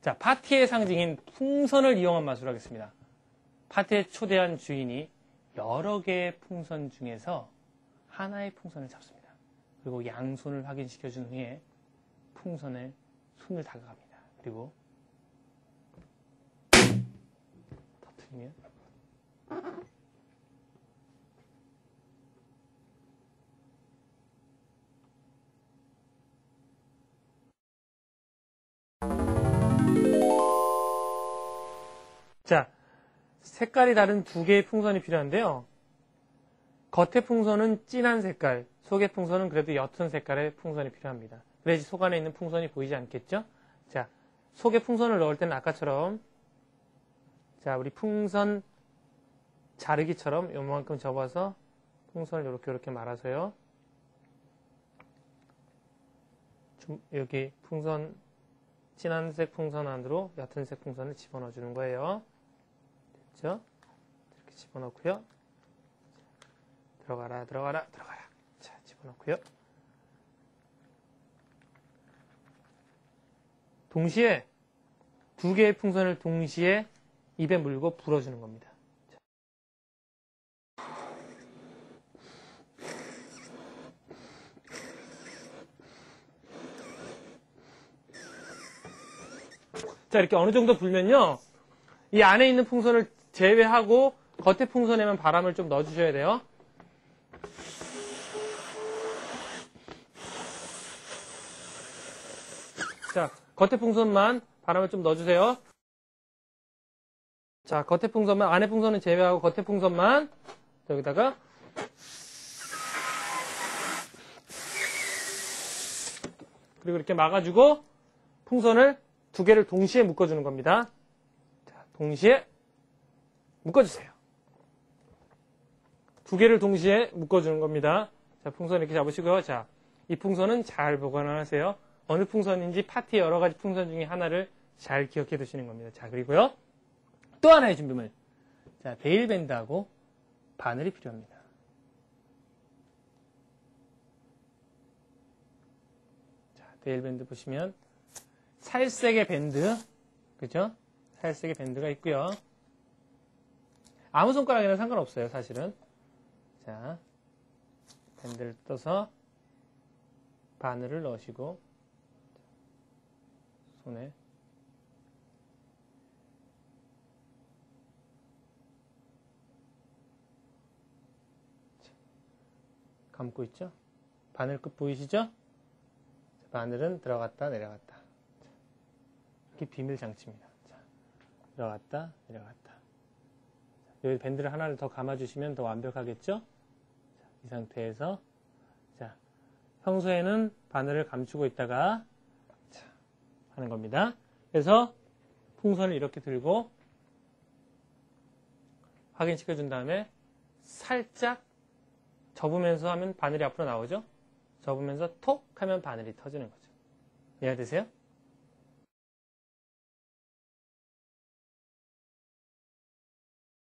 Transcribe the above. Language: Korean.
자, 파티의 상징인 풍선을 이용한 마술을 하겠습니다. 파티에 초대한 주인이 여러 개의 풍선 중에서 하나의 풍선을 잡습니다. 그리고 양손을 확인시켜 준 후에 풍선에 손을 다가갑니다. 그리고 터트리면 자, 색깔이 다른 두 개의 풍선이 필요한데요. 겉의 풍선은 진한 색깔, 속의 풍선은 그래도 옅은 색깔의 풍선이 필요합니다. 그래야지 속 안에 있는 풍선이 보이지 않겠죠? 자, 속에 풍선을 넣을 때는 아까처럼 자, 우리 풍선 자르기처럼 요만큼 접어서 풍선을 이렇게 이렇게 말아서요. 좀 여기 풍선 진한 색 풍선 안으로 옅은 색 풍선을 집어넣어 주는 거예요. 됐죠? 이렇게 집어넣고요. 들어가라, 들어가라, 들어가라. 자, 집어넣고요. 동시에 두 개의 풍선을 동시에 입에 물고 불어주는 겁니다. 자, 이렇게 어느 정도 불면요. 이 안에 있는 풍선을 제외하고 겉에 풍선에만 바람을 좀 넣어주셔야 돼요. 자, 겉에 풍선만 바람을 좀 넣어주세요. 자, 겉에 풍선만, 안에 풍선은 제외하고 겉에 풍선만 여기다가 그리고 이렇게 막아주고 풍선을 두 개를 동시에 묶어주는 겁니다. 자, 동시에 묶어주세요. 두 개를 동시에 묶어주는 겁니다. 자, 풍선 이렇게 잡으시고요. 자, 이 풍선은 잘 보관하세요. 어느 풍선인지 파티 여러 가지 풍선 중에 하나를 잘 기억해 두시는 겁니다. 자, 그리고요. 또 하나의 준비물. 자, 베일밴드하고 바늘이 필요합니다. 자, 베일밴드 보시면 살색의 밴드, 그죠? 살색의 밴드가 있고요. 아무 손가락이나 상관없어요, 사실은. 자, 밴드를 떠서 바늘을 넣으시고 손에 감고 있죠? 바늘 끝 보이시죠? 바늘은 들어갔다 내려갔다. 이렇게 비밀 장치입니다. 자, 들어갔다 내려갔다. 여기 밴드를 하나를 더 감아주시면 더 완벽하겠죠? 자, 이 상태에서 자 평소에는 바늘을 감추고 있다가 자, 하는 겁니다. 그래서 풍선을 이렇게 들고 확인시켜 준 다음에 살짝 접으면서 하면 바늘이 앞으로 나오죠? 접으면서 톡 하면 바늘이 터지는 거죠. 이해되세요?